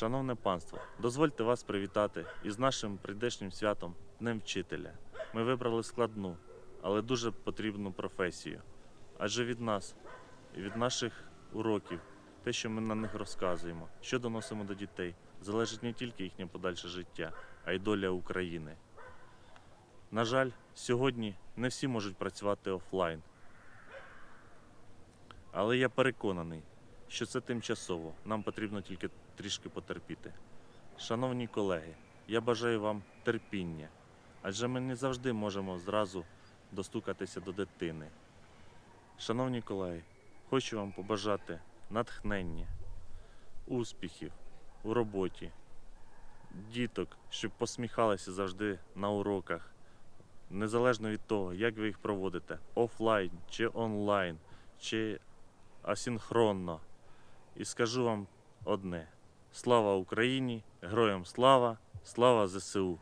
Шановне панство, дозвольте вас привітати із нашим прийдешнім святом Днем Вчителя. Ми вибрали складну, але дуже потрібну професію. Адже від нас від наших уроків, те, що ми на них розказуємо, що доносимо до дітей, залежить не тільки їхнє подальше життя, а й доля України. На жаль, сьогодні не всі можуть працювати офлайн. Але я переконаний, що це тимчасово. Нам потрібно тільки трішки потерпіти. Шановні колеги, я бажаю вам терпіння, адже ми не завжди можемо зразу достукатися до дитини. Шановні колеги, хочу вам побажати натхнення, успіхів у роботі, діток, щоб посміхалися завжди на уроках, незалежно від того, як ви їх проводите, офлайн чи онлайн, чи асінхронно. І скажу вам одне: слава Україні! Героям слава! Слава ЗСУ!